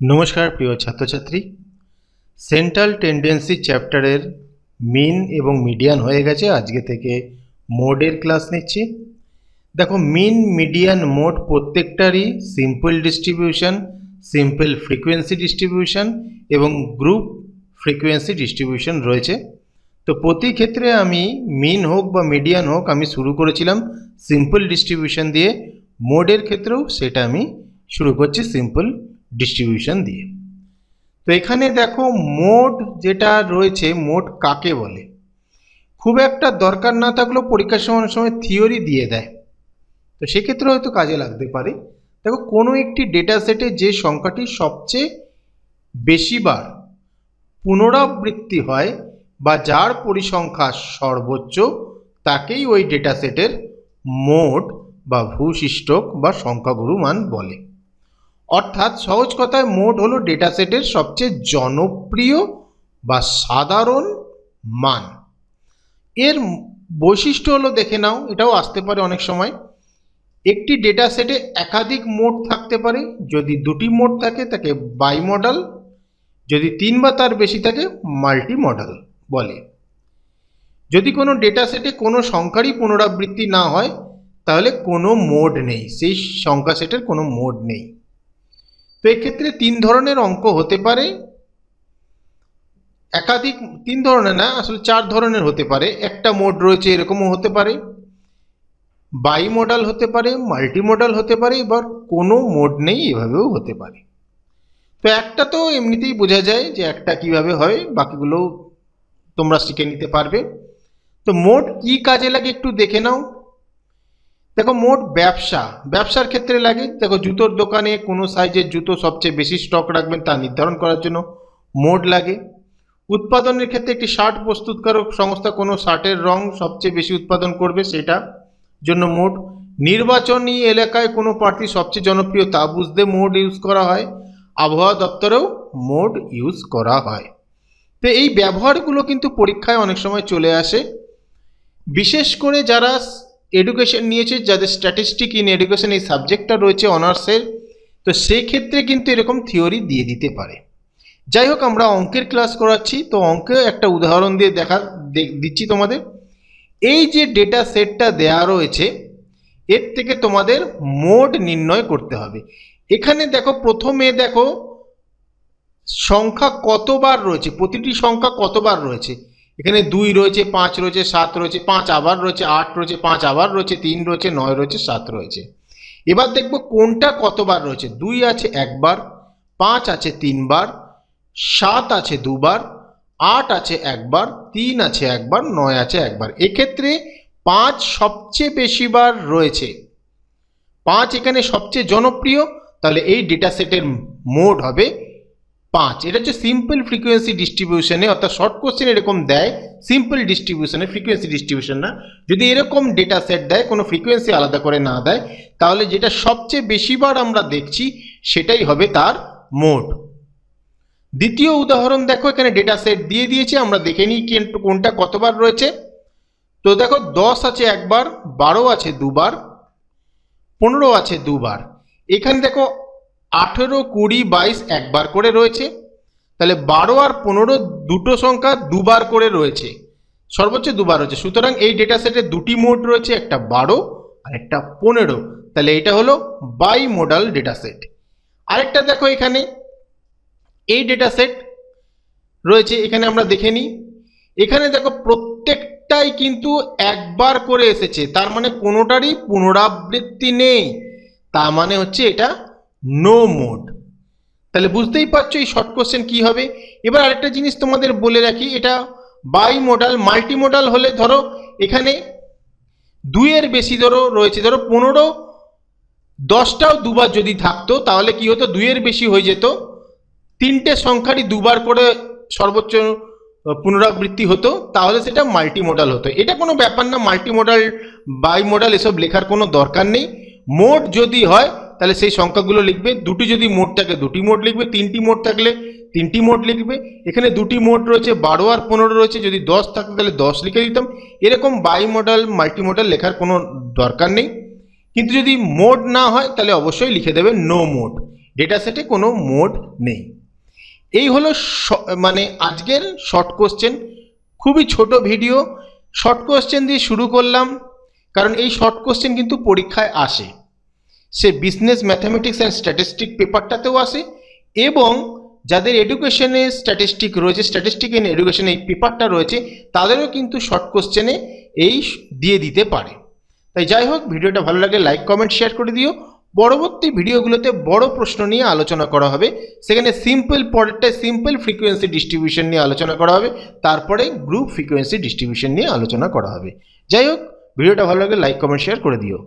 নমস্কার, প্রিয় ছাত্রছাত্রী। সেন্ট্রাল টেন্ডেন্সি চ্যাপ্টারের মিন এবং মিডিয়ান হয়ে গেছে। আজকে থেকে মোডের ক্লাস নিচ্ছি। দেখো mean median mode প্রত্যেকটারই simple distribution simple frequency distribution এবং গ্রুপ ফ্রিকোয়েন্সি ডিস্ট্রিবিউশন রয়েছে। তো প্রতি ক্ষেত্রে আমি মিন হোক বা মিডিয়ান হোক, আমি শুরু করেছিলাম সিম্পল ডিস্ট্রিবিউশন দিয়ে। মোডের ক্ষেত্রেও সেটা আমি শুরু করছি সিম্পল ডিস্ট্রিবিউশন দিয়ে। তো এখানে দেখো মোড যেটা রয়েছে, মোড কাকে বলে? খুব একটা দরকার না থাকলেও পরীক্ষার সময় সময় থিওরি দিয়ে দেয়। তো সেক্ষেত্রে হয়তো কাজে লাগতে পারে। দেখো কোনো একটি ডেটা সেটে যে সংখ্যাটি সবচেয়ে বেশিবার পুনরাবৃত্তি হয় বা যার পরিসংখ্যা সর্বোচ্চ, তাকেই ওই ডেটা সেটের মোড বা ভূশিষ্টক বা সংখ্যাগুরু মান বলে। অর্থাৎ সহজ কথায় মোড হলো ডেটা সেটের সবচেয়ে জনপ্রিয় বা সাধারণ মান। এর বৈশিষ্ট্য হলো, দেখে নাও, এটাও আসতে পারে অনেক সময়। একটি ডেটা সেটে একাধিক মোড থাকতে পারে। যদি দুটি মোড থাকে, তাকে বাই মডেল যদি তিন বা তার বেশি থাকে মাল্টি মডেল বলে। যদি কোনো ডেটা সেটে কোনো সংখ্যারই পুনরাবৃত্তি না হয়, তাহলে কোনো মোড নেই। সেই সংখ্যা সেটের কোনো মোড নেই। তো এক্ষেত্রে তিন ধরনের অঙ্ক হতে পারে। একাধিক, তিন ধরনের না, আসলে চার ধরনের হতে পারে। একটা মোড রয়েছে, এরকমও হতে পারে। বাই মডেল হতে পারে মাল্টি মডেল হতে পারে, এবার কোনো মোড নেই, এভাবেও হতে পারে। তো একটা তো এমনিতেই বোঝা যায় যে একটা কীভাবে হয়, বাকিগুলো তোমরা শিখে নিতে পারবে। তো মোড কি কাজে লাগে একটু দেখে নাও। দেখো মোট ব্যবসা, ব্যবসার ক্ষেত্রে লাগে, দেখো জুতোর দোকানে কোনো সাইজের জুতো সবচেয়ে বেশি স্টক রাখবেন তা নির্ধারণ করার জন্য মোড লাগে। উৎপাদনের ক্ষেত্রে একটি শার্ট প্রস্তুতকারক সংস্থা কোনো শার্টের রং সবচেয়ে বেশি উৎপাদন করবে সেটা জন্য মোড নির্বাচনী এলাকায় কোনো প্রার্থী সবচেয়ে জনপ্রিয় তা বুঝতে মোড ইউজ করা হয়। আবহাওয়া দপ্তরেও মোড ইউজ করা হয়। তো এই ব্যবহারগুলো কিন্তু পরীক্ষায় অনেক সময় চলে আসে। বিশেষ করে যারা এডুকেশন নিয়েছে, যাদের স্ট্যাটিস্টিক ইন এডুকেশন এই সাবজেক্টটা রয়েছে অনার্সের তো সেই ক্ষেত্রে কিন্তু এরকম থিওরি দিয়ে দিতে পারে। যাই হোক, আমরা অঙ্কের ক্লাস করাচ্ছি, তো অঙ্কে একটা উদাহরণ দিয়ে দেখা দিচ্ছি তোমাদের। এই যে ডেটা সেটটা দেয়া রয়েছে, এর থেকে তোমাদের মোড নির্ণয় করতে হবে। এখানে দেখো, প্রথমে দেখো, সংখ্যা কতবার রয়েছে, প্রতিটি সংখ্যা কতবার রয়েছে? এখানে দুই রয়েছে, পাঁচ রয়েছে, সাত রয়েছে, পাঁচ আবার রয়েছে, আট রয়েছে, পাঁচ আবার রয়েছে, তিন রয়েছে, নয় রয়েছে, সাত রয়েছে। এবার দেখব কোনটা কতবার রয়েছে। দুই আছে একবার, পাঁচ আছে তিনবার, সাত আছে দুবার, আট আছে একবার, তিন আছে একবার, নয় আছে একবার। এক্ষেত্রে পাঁচ সবচেয়ে বেশিবার রয়েছে। পাঁচ এখানে সবচেয়ে জনপ্রিয়, তাহলে এই ডেটা সেটের মোড হবে পাঁচ। এটা হচ্ছে সিম্পল ফ্রিকোয়েন্সি ডিস্ট্রিবিউশনে অর্থাৎ শর্ট কোশ্চেন এরকম দেয় সিম্পল ডিস্ট্রিবিউশনে ফ্রিকোয়েন্সি ডিস্ট্রিবিউশন না। যদি এরকম ডেটা সেট দেয়, কোনো ফ্রিকোয়েন্সি আলাদা করে না দেয়, তাহলে যেটা সবচেয়ে বেশিবার আমরা দেখছি, সেটাই হবে তার মোড দ্বিতীয় উদাহরণ দেখো, এখানে ডেটা সেট দিয়ে দিয়েছে, আমরা দেখে নিই কোনটা কতবার রয়েছে। তো দেখো, দশ আছে একবার, বারো আছে দুবার, পনেরো আছে দুবার। এখানে দেখো আঠেরো, কুড়ি, বাইশ একবার করে রয়েছে। তাহলে বারো আর পনেরো দুটো সংখ্যা দুবার করে রয়েছে। সর্বোচ্চ দুবার রয়েছে। সুতরাং এই ডেটা সেটে দুটি মোড রয়েছে, একটা বারো আর একটা পনেরো। তাহলে এটা হলো বাই মোডাল ডেটা সেট আরেকটা দেখো এখানে। এই ডেটা সেট রয়েছে, এখানে আমরা দেখে নিই। এখানে দেখো প্রত্যেকটাই কিন্তু একবার করে এসেছে। তার মানে কোনোটারই পুনরাবৃত্তি নেই। তার মানে হচ্ছে এটা নো মোড তাহলে বুঝতেই পারছ এই শর্ট কোশ্চেন কী হবে? এবার আরেকটা জিনিস তোমাদের বলে রাখি, এটা বাই মডাল মাল্টি মডাল হলে ধরো এখানে দুইয়ের বেশি ধরো রয়েছে, ধরো পনেরো, দশটাও দুবার যদি থাকতো, তাহলে কি হতো? দুইয়ের বেশি হয়ে যেত। তিনটে সংখ্যারই দুবার করে সর্বোচ্চ পুনরাবৃত্তি হতো, তাহলে সেটা মাল্টি মডাল হতো। এটা কোনো ব্যাপার না মাল্টি মডাল বাই মডাল এসব লেখার কোনো দরকার নেই। মোড যদি হয় তাহলে সেই সংখ্যাগুলো লিখবে, দুটি যদি মোড থাকে, দুটি মোড লিখবে, তিনটি মোড থাকলে তিনটি মোড লিখবে। এখানে দুটি মোড রয়েছে, বারো আর পনেরো রয়েছে, যদি দশ থাকতো তাহলে দশ লিখে দিতাম। এরকম বাই মডেল মাল্টি মডেল লেখার কোনো দরকার নেই। কিন্তু যদি মোড না হয়, তাহলে অবশ্যই লিখে দেবে নো মোড ডেটা সেটে কোনো মোড নেই। এই হলো মানে আজকের শর্ট কোশ্চেন খুবই ছোট ভিডিও শর্ট কোশ্চেন দিয়ে শুরু করলাম। কারণ এই শর্ট কোশ্চেন কিন্তু পরীক্ষায় আসে। সে বিজনেস ম্যাথামেটিক্স অ্যান্ড স্ট্যাটিস্টিক পেপারটাতেও আসে এবং যাদের এডুকেশনে স্ট্যাটিস্টিক রয়েছে স্ট্যাটিস্টিক ইন এডুকেশন এই পেপারটা রয়েছে, তাদেরও কিন্তু শর্ট কোশ্চেনে এই দিয়ে দিতে পারে। তাই যাই হোক, ভিডিওটা ভালো লাগে লাইক কমেন্ট শেয়ার করে দিও। পরবর্তী ভিডিওগুলোতে বড় প্রশ্ন নিয়ে আলোচনা করা হবে। সেখানে সিম্পল পরেরটায় সিম্পল ফ্রিকোয়েন্সি ডিস্ট্রিবিউশন নিয়ে আলোচনা করা হবে। তারপরে গ্রুপ ফ্রিকোয়েন্সি ডিস্ট্রিবিউশন নিয়ে আলোচনা করা হবে। যাই হোক, ভিডিওটা ভালো লাগে লাইক কমেন্ট শেয়ার করে দিও।